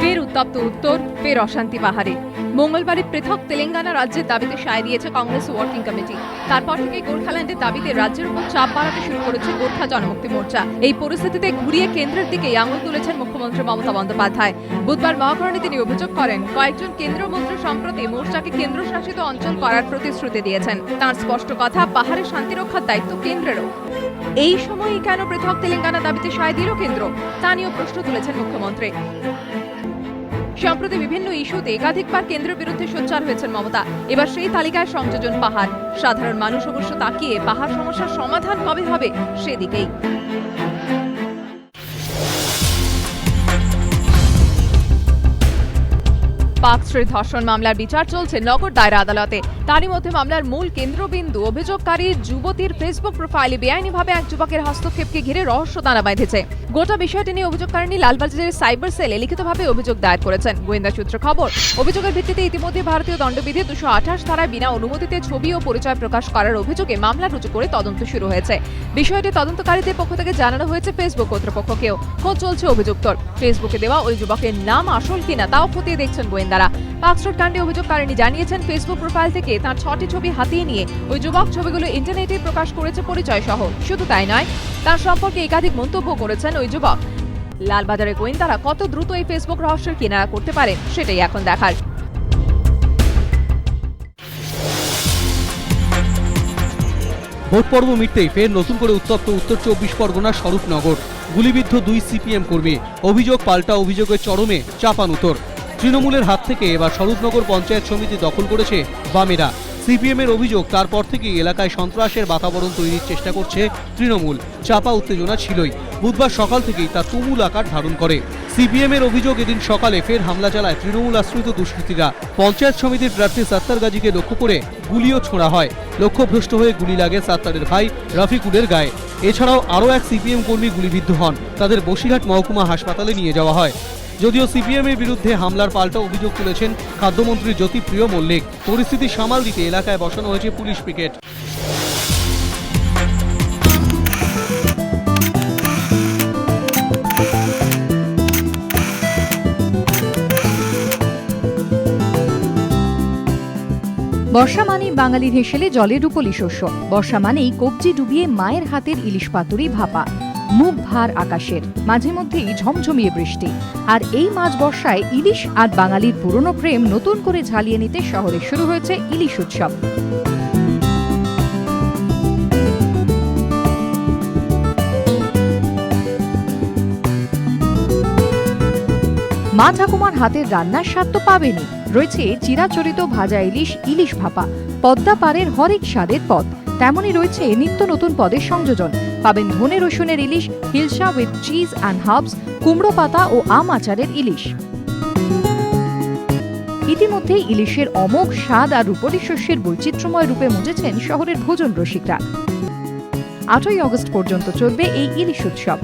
ফের উত্তপ্ত উত্তর ফের অশান্তি পাহাড়ে। মঙ্গলবারে পৃথক তেলেঙ্গানা রাজ্যের দাবিতে সায় দিয়েছে কংগ্রেস ওয়ার্কিং কমিটি। তারপর থেকে গোর্খাল্যান্ডের দাবিতে রাজ্যের উপর চাপ বাড়াতে শুরু করেছে গোর্খা জনমুক্তি মোর্চা। এই পরিস্থিতিতে ঘুরিয়ে কেন্দ্রের দিকে আঙুল তুলেছেন মুখ্যমন্ত্রী মমতা বন্দ্যোপাধ্যায়। বুধবার মহাকরণে তিনি অভিযোগ করেন, কয়েকজন কেন্দ্রীয় মন্ত্রী সম্প্রতি মোর্চাকে কেন্দ্রশাসিত অঞ্চল করার প্রতিশ্রুতি দিয়েছেন। তার স্পষ্ট কথা, পাহাড়ে শান্তি রক্ষার দায়িত্ব কেন্দ্রেরও। এই সময়ই কেন পৃথক তেলেঙ্গানা দাবিতে সায় দিল কেন্দ্র? তা নিয়েও প্রশ্ন তুলেছেন মুখ্যমন্ত্রী। সম্প্রতি বিভিন্ন ইস্যুতে একাধিকবার কেন্দ্রের বিরুদ্ধে সোচ্চার হয়েছেন মমতা। এবার সেই তালিকায় সংযোজন পাহাড়। সাধারণ মানুষ অবশ্য তাকিয়ে পাহাড় সমস্যার সমাধান কবে হবে সেদিকেই। পাকশ্রী ধর্ষণ মামলার বিচার চলছে নগর দায়রা আদালতে। তারই মধ্যে মামলার মূল কেন্দ্রবিন্দু অভিযোগকারী যুবতীর ফেসবুক প্রোফাইলে বেআইনিভাবে এক যুবকের হস্তক্ষেপকে ঘিরে রহস্য দানা বাঁধেছে। গোটা বিষয়টি নিয়ে অভিযোগকারিণী লালবাজারের সাইবার সেলে লিখিতভাবে অভিযোগ দায়ের করেছেন। গোয়েন্দা সূত্রে খবর, অভিযোগের ভিত্তিতে ইতিমধ্যে ভারতীয় দণ্ডবিধি দুশো আঠাশ ধারায় বিনা অনুমতিতে ছবি ও পরিচয় প্রকাশ করার অভিযোগে মামলা রুজু করে তদন্ত শুরু হয়েছে। বিষয়টি তদন্তকারীদের পক্ষ থেকে জানানো হয়েছে ফেসবুক কর্তৃপক্ষকেও। খোঁজ চলছে অভিযুক্তর। ফেসবুকে দেওয়া ওই যুবকের নাম আসল কিনা তাও খতিয়ে দেখছেন গোয়েন্দারা। পাকস্ট্রোট কাণ্ডে অভিযোগকারিণী জানিয়েছেন ফেসবুক প্রোফাইল থেকে তার ছটি ছবি হাতিয়ে নিয়ে ওই যুবক ছবিগুলো ইন্টারনেটে প্রকাশ করেছে পরিচয় সহ শুধু তাই নয়, তার সম্পর্কে একাধিক মন্তব্য করেছেন ওই যুবক। লালবাজারের গোয়েন্দারা কত দ্রুত এই ফেসবুক রহস্যের কিনারা করতে পারেন, সেটাই এখন দেখার। ভোট পর্ব মিটতেই ফের নতুন করে উত্তপ্ত উত্তর চব্বিশ পরগনার স্বরূপনগর। গুলিবিদ্ধ দুই সিপিএম কর্মী। অভিযোগ পাল্টা, অভিযোগের চরমে চাপান উত্তর। তৃণমূলের হাত থেকে এবার স্বরূপনগর পঞ্চায়েত সমিতি দখল করেছে বামেরা। সিপিএম এর অভিযোগ, তারপর থেকেই এলাকায় সন্ত্রাসের বাতাবরণ তৈরির চেষ্টা করছে তৃণমূল। চাপা উত্তেজনা ছিলই। বুধবার সকাল থেকেই তা তুমুল আকার ধারণ করে। সিপিএম এর অভিযোগ এদিন সকালে ফের হামলা চালায় তৃণমূল আশ্রিত দুষ্কৃতীরা। পঞ্চায়েত সমিতির প্রার্থী সাত্তার গাজীকে লক্ষ্য করে গুলিও ছোড়া হয়। লক্ষ্যভ্রষ্ট হয়ে গুলি লাগে সাত্তারের ভাই রফিকুলের গায়ে। এছাড়াও আরও এক সিপিএম কর্মী গুলিবিদ্ধ হন। তাদের বসিরহাট মহকুমা হাসপাতালে নিয়ে যাওয়া হয়। যদিও সিপিএম এর বিরুদ্ধে হামলার পাল্টা অভিযোগ তুলেছেন খাদ্যমন্ত্রী জ্যোতিপ্রিয় মল্লিক। পরিস্থিতি সামাল দিতে এলাকায় বসানো হয়েছে পুলিশ পিকেট। বর্ষা মানেই বাঙালির হেসেলে জলে রূপলি শস্য। বর্ষা মানেই কবজি ডুবিয়ে মায়ের হাতের ইলিশ পাতুরি ভাপা। মুখ ভার আকাশের, মাঝে মধ্যেই ঝমঝমিয়ে বৃষ্টি। আর এই মাঝ বর্ষায় ইলিশ আর বাঙালির পুরনো প্রেম নতুন করে ঝালিয়ে নিতে শহরে শুরু হয়েছে ইলিশ উৎসব। মা ঠাকুমার হাতের রান্নার স্বাদ তো পাবেনি রয়েছে চিরাচরিত ভাজা ইলিশ ইলিশ ভাপা। পদ্মা পাড়ের হরেক স্বাদের পদ। তেমনই রয়েছে নিত্য নতুন পদের সংযোজন। পাবেন ধনে রসুনের ইলিশ hilsa with cheese and herbs কুমড়ো পাতা ও আম আচারের ইলিশ। ইতিমধ্যেই ইলিশের অমোঘ স্বাদ আর রূপলি শস্যের বৈচিত্র্যময় রূপে মুজেছেন শহরের ভোজন রসিকরা। আটই অগস্ট পর্যন্ত চলবে এই ইলিশ উৎসব।